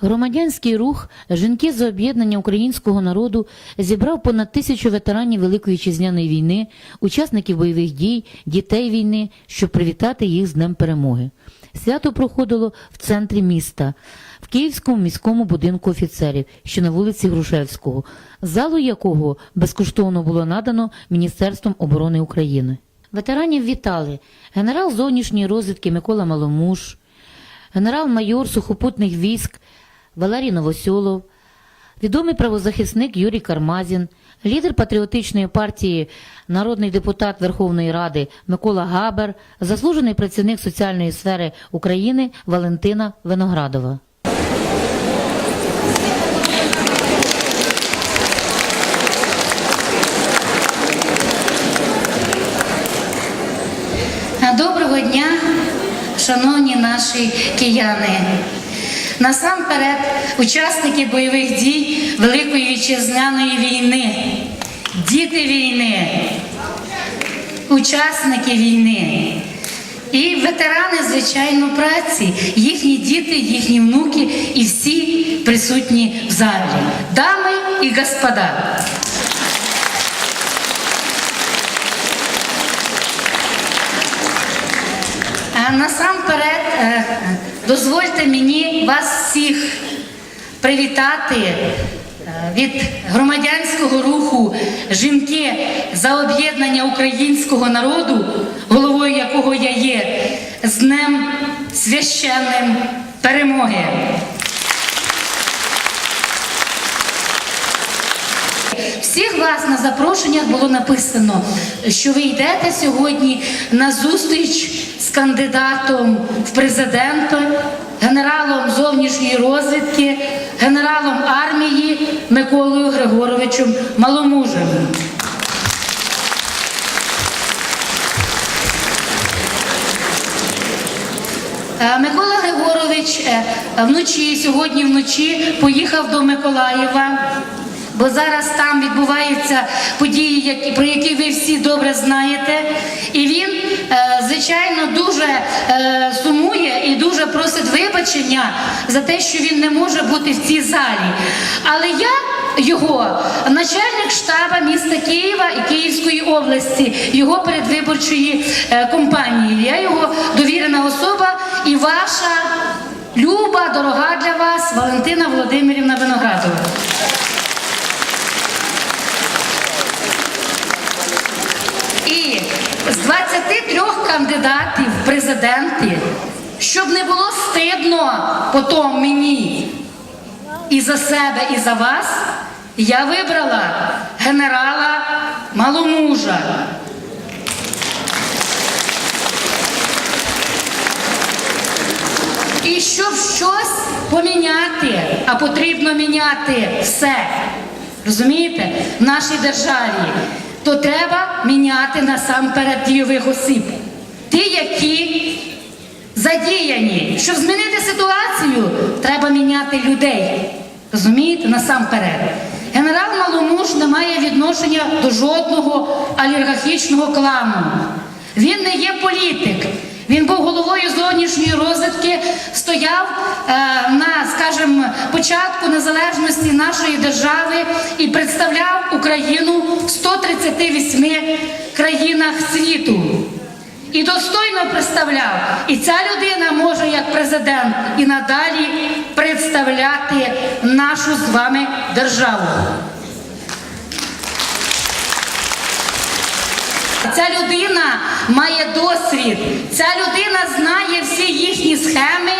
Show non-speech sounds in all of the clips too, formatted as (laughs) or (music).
Громадянський рух Жінки за об'єднання українського народу зібрав понад тисячу ветеранів Великої вітчизняної війни, учасників бойових дій, дітей війни, щоб привітати їх з Днем Перемоги. Свято проходило в центрі міста, в Київському міському будинку офіцерів, що на вулиці Грушевського, залу якого безкоштовно було надано Міністерством оборони України. Ветеранів вітали генерал зовнішньої розвідки Микола Маломуш, генерал-майор сухопутних військ Валерій Новосьолов, відомий правозахисник Юрій Кармазін, лідер патріотичної партії, народний депутат Верховної Ради Микола Габер, заслужений працівник соціальної сфери України Валентина Виноградова. Доброго дня, шановні наші кияни. Насамперед, учасники бойових дій Великої вітчизняної війни, діти війни, учасники війни і ветерани, звичайно, праці, їхні діти, їхні внуки і всі присутні в залі. Дами і господа. А дозвольте мені вас всіх привітати е, від громадянського руху Жінки за об'єднання українського народу, головою якого я є, з Днем священним перемоги. Всіх вас на запрошеннях було написано, що ви йдете сьогодні на зустріч з кандидатом в президенти, генералом зовнішньої розвідки, генералом армії Миколою Григоровичем Маломужем. Е, Микола Григорович е, вночі, сьогодні вночі поїхав до Миколаєва, бо зараз там відбуваються події, про які ви всі добре знаєте. І він, е, звичайно, дуже е, сумує і дуже просить вибачення за те, що він не може бути в цій залі. Але я його начальник штаба міста Києва і Київської області, його передвиборчої е, компанії. Я його довірена особа і ваша люба, дорога для вас Валентина Володимирівна Виноградова. 23 кандидатів в президенти, щоб не було стидно потім мені і за себе, і за вас, я вибрала генерала Маломужа. І щоб щось поміняти, а потрібно міняти все, розумієте, в нашій державі, то треба міняти насамперед дійових осіб. Ті, які задіяні. Щоб змінити ситуацію, треба міняти людей. Розумієте, насамперед. Генерал Маломуш не має відношення до жодного олігархічного клану. Він не є політик. Він був головою зовнішньої розвідки, стояв е, на, скажімо, початку незалежності нашої держави і представляв Україну в 138 країнах світу. І достойно представляв. І ця людина може як президент і надалі представляти нашу з вами державу. Ця людина має досвід, ця людина знає всі їхні схеми,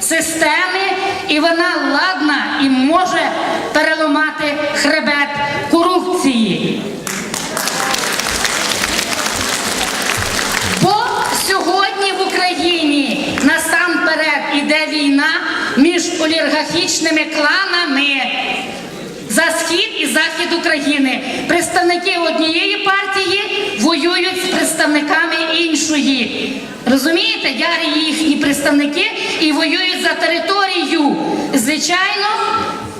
системи, і вона ладна і може переламати хребет корупції. Бо сьогодні в Україні насамперед іде війна між олігархічними кланами за схід і захід України. Представники однієї партії воюють з представниками іншої. Розумієте, ярі їхні представники і воюють за територію. Звичайно,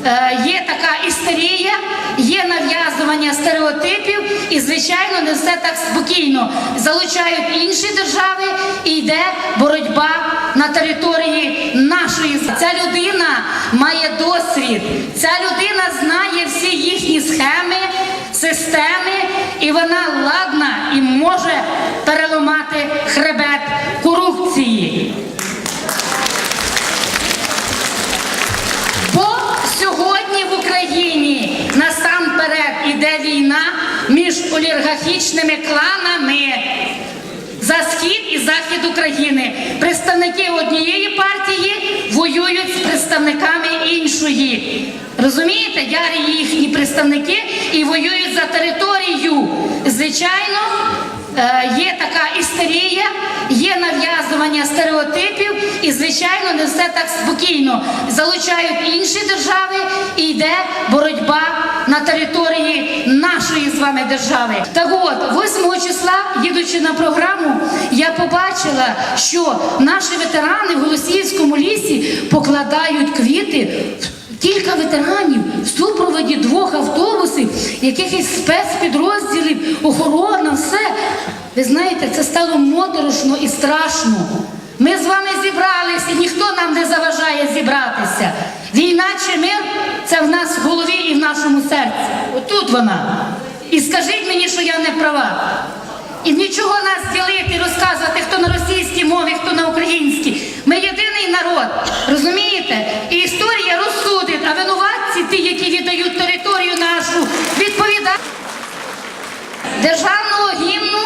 е, є така істерія, є нав'язування стереотипів, і, звичайно, не все так спокійно. Залучають інші держави і йде боротьба на території нашої. Ця людина має досвід, ця людина знає всі їхні схеми, системи, і вона ладна і може переламати хребет корупції. Бо сьогодні в Україні насамперед іде війна між олігархічними кланами за схід і захід України. Представники однієї партії воюють з представниками іншої. Розумієте, ярі їхні представники і воюють за територію. Звичайно, е, є така істерія, є нав'язування стереотипів, і, звичайно, не все так спокійно. Залучають інші держави і йде боротьба на території нашої з вами держави. Так от, 8 числа, їдучи на програму, я побачила, що наші ветерани в Голосіївському лісі покладають квіти. Кілька ветеранів в супроводі двох автобусів, якихось спецпідрозділів, охорона, все. Ви знаєте, це стало моторошно і страшно. Ми з вами зібралися, ніхто нам не заважає зібратися. Війна чи мир це в нас в голові і в нашому серці. Отут вона. І скажіть мені, що я не права. І нічого нас ділити, розказувати, хто на російській мові, хто на українській. Ми єдиний народ, розумієте? І історія розсудить, а винуватці, ті, які віддають територію нашу, відповідають. Державного гімну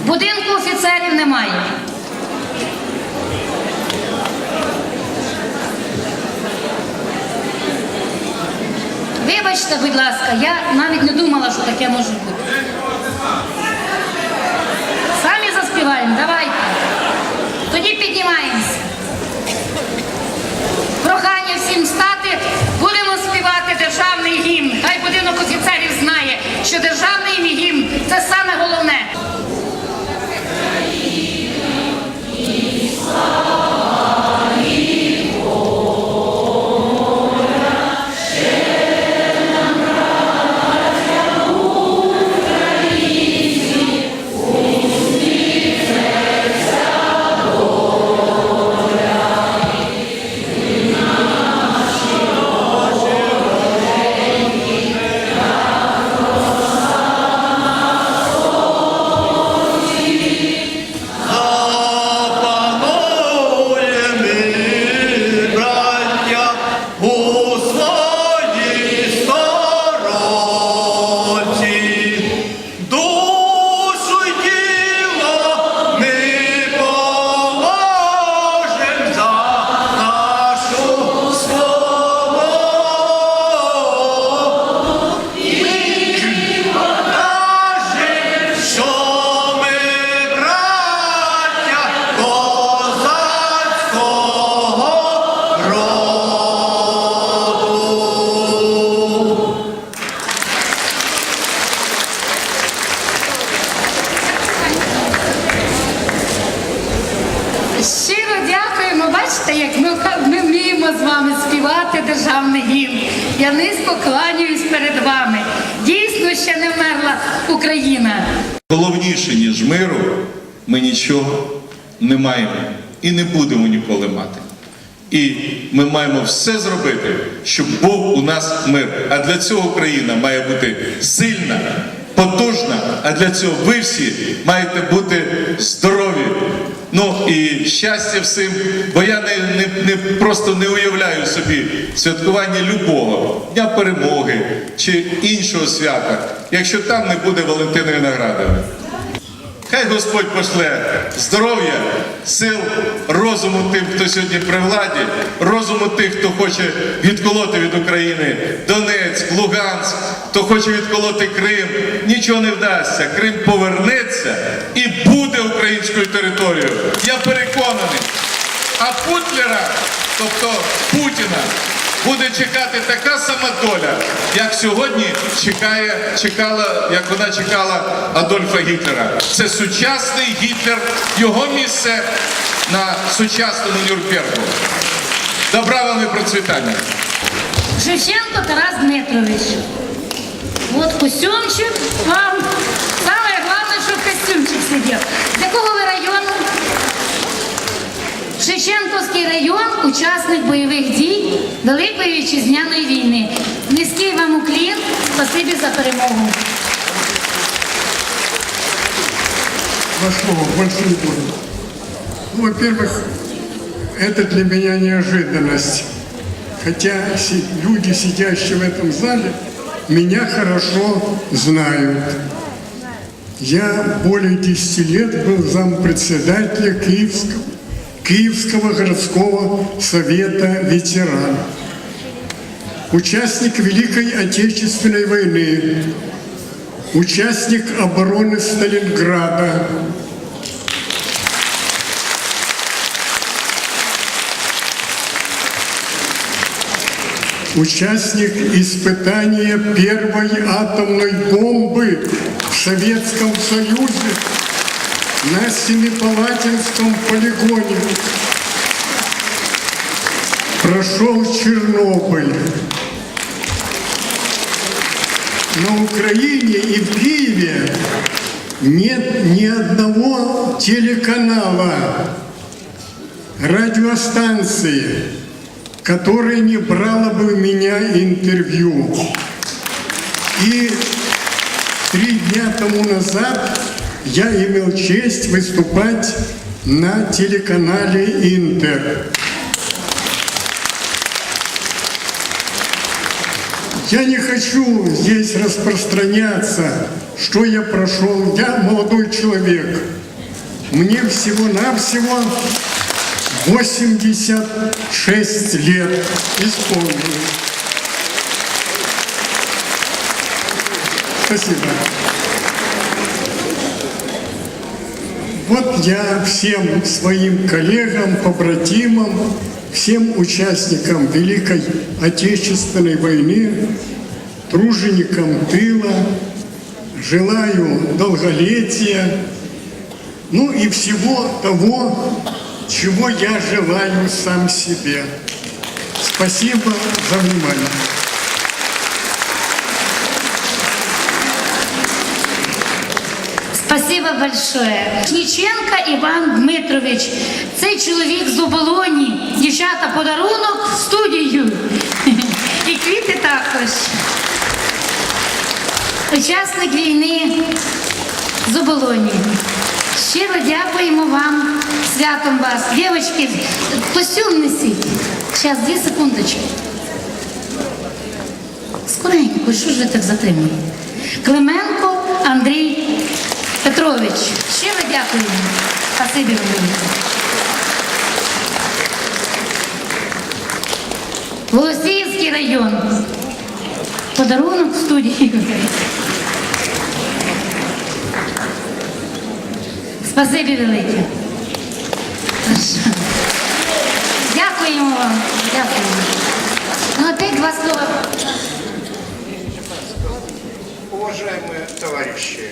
в будинку офіцерів немає. Вибачте, будь ласка, я навіть не думала, що таке може бути. Самі заспіваємо, давайте. Тоді піднімаємося. Прохання всім стати, ми нічого не маємо і не будемо ніколи мати. І ми маємо все зробити, щоб був у нас мир. А для цього Україна має бути сильна, потужна. А для цього ви всі маєте бути здорові. Ну і щастя всім, бо я не, не, не просто не уявляю собі святкування любого дня перемоги чи іншого свята, якщо там не буде Валентиної награди. Хай Господь пошле здоров'я, сил, розуму тим, хто сьогодні при владі, розуму тих, хто хоче відколоти від України Донецьк, Луганськ, хто хоче відколоти Крим. Нічого не вдасться. Крим повернеться і буде українською територією. Я переконаний. А Путлера, тобто Путіна, буде чекати така сама доля, як сьогодні чекає, чекала, як вона чекала Адольфа Гітлера. Це сучасний Гітлер, його місце на сучасному Нюрнбергу. Добра вам і процвітання. Шевченко Тарас Дмитрович. От костюмчик вам. Саме головне, щоб костюмчик сидів. Ви району? Шевченківський район, учасник бойових дій Великої вітчизняної війни. Низький вам уклін, спасибі за перемогу. вошло в большую долю. Ну, во-первых, это для меня неожиданность. Хотя си- люди, сидящие в этом зале, меня хорошо знают. Я более 10 лет был зампредседателя Киевского, Киевского городского совета ветеранов. Участник Великой Отечественной войны, участник обороны Сталинграда, участник испытания первой атомной бомбы в Советском Союзе на Семипалатинском полигоне. Прошел Чернобыль. На Украине и в Киеве нет ни одного телеканала, радиостанции, которая не брала бы у меня интервью. И три дня тому назад я имел честь выступать на телеканале «Интер». Я не хочу здесь распространяться, что я прошел. Я молодой человек. Мне всего-навсего 86 лет исполнилось. Спасибо. Вот я всем своим коллегам, побратимам, всем участникам Великой Отечественной войны, труженикам тыла, желаю долголетия, ну и всего того, чего я желаю сам себе. Спасибо за внимание. Спасибо большое. Ніченка Іван Дмитрович. Цей чоловік з оболоні. Дівчата, подарунок в студію. (laughs) І квіти також. Учасник війни з оболоні. Щиро дякуємо вам, святом вас. Дівчатки, костюм несіть. Зараз, дві секундочки. Скоренько, що ж ви так затримуєте? Клименко Андрій Петрович. Щиро дякую. Спасибі велике. Голосіївський район. Подарунок в студії. Спасибі велике. Дякуємо вам. Дякуємо. Ну, опять два слова. Уважаемые товарищи,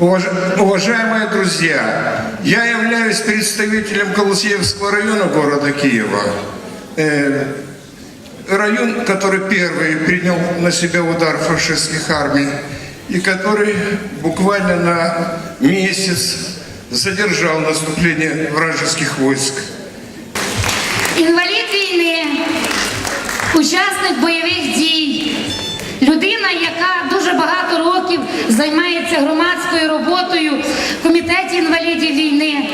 уваж- уважаемые друзья, я являюсь представителем Колосеевского района города Киева. Э, Район, который первый принял на себя удар фашистских армий и который буквально на месяц задержал наступление вражеских войск. Інвалід війни, учасник бойових дій, людина, яка дуже багато років займається громадською роботою в комітеті інвалідів війни.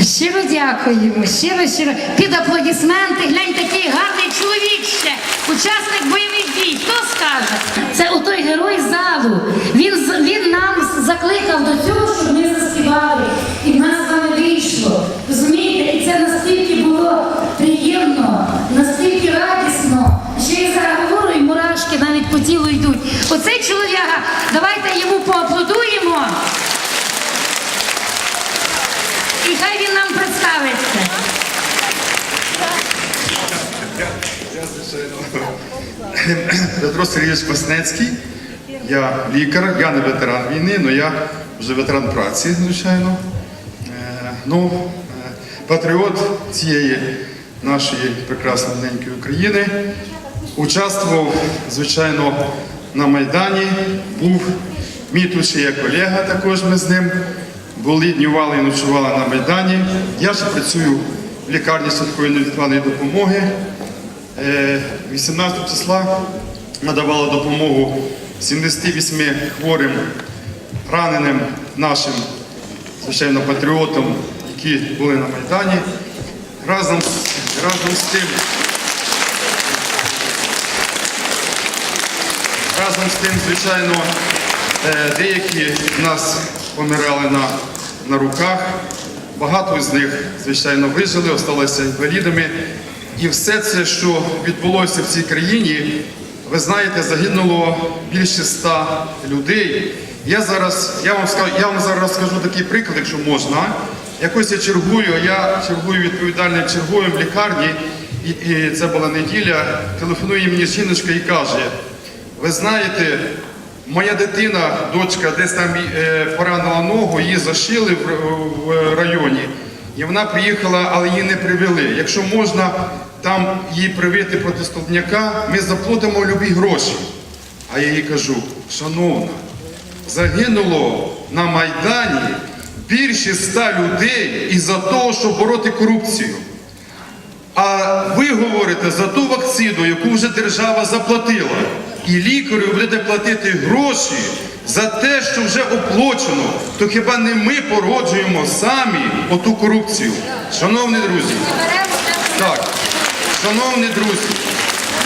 Щиро дякуємо, щиро, щиро. Під аплодисменти. Глянь, такий гарний чоловік ще, учасник бойових дій. Хто скаже? Це отой герой залу. Він, з- він нам закликав до цього, щоб ми заспівали. І в нас з вами вийшло. Розумієте? І це настільки було приємно, настільки радісно. Ще я зараз говорю, і мурашки навіть по тілу йдуть. Оцей чолов'яга, давайте йому поаплодуємо. І хай він нам представиться. Петро Сергійович Паснецький. Я лікар, я не ветеран війни, але я вже ветеран праці, звичайно. Е, Ну, е, патріот цієї нашої прекрасної ненької України. Участвував, звичайно, на Майдані. Був мій тут ще є колега, також ми з ним. Були днювали і ночували на Майдані. Я ще працюю в лікарні швидкої невідкладної допомоги. Е, 18 числа надавала допомогу 78 хворим, раненим нашим, звичайно, патріотам, які були на Майдані. Разом, разом з тим, разом з тим, звичайно, е, деякі з нас помирали на, на руках. Багато з них, звичайно, вижили, осталися інвалідами. І все це, що відбулося в цій країні, ви знаєте, загинуло більше ста людей. Я зараз, я вам скажу, я вам зараз розкажу такий приклад, якщо можна. Якось я чергую, я чергую відповідальним чергуєм в лікарні, і, і це була неділя. Телефонує мені жіночка і каже: ви знаєте, моя дитина, дочка, десь там е, поранила ногу, її зашили в, в районі, і вона приїхала, але її не привели. Якщо можна там її привити проти столбняка, ми заплатимо любі гроші. А я їй кажу, шановна, загинуло на Майдані більше ста людей із-за того, щоб бороти корупцію. А ви говорите за ту вакцину, яку вже держава заплатила. І лікарю будете платити гроші за те, що вже оплачено. То хіба не ми породжуємо самі оту корупцію? Шановні друзі, так, шановні друзі,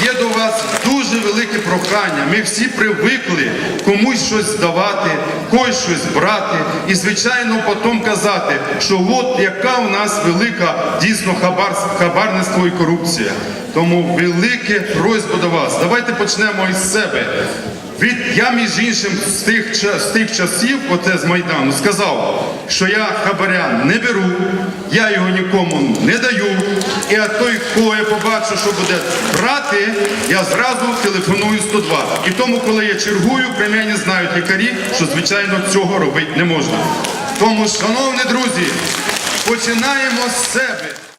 є до вас дуже велике прохання. Ми всі привикли комусь щось здавати, когось щось брати, і, звичайно, потім казати, що от яка у нас велика дійсно хабар, хабарництво і корупція. Тому велике просьба до вас. Давайте почнемо із себе. Від я, між іншим, з тих, з тих часів, оце з Майдану, сказав, що я хабаря не беру, я його нікому не даю. І а той, кого я побачу, що буде брати, я зразу телефоную 102. І тому, коли я чергую, при мені знають лікарі, що звичайно цього робити не можна. Тому, шановні друзі, починаємо з себе.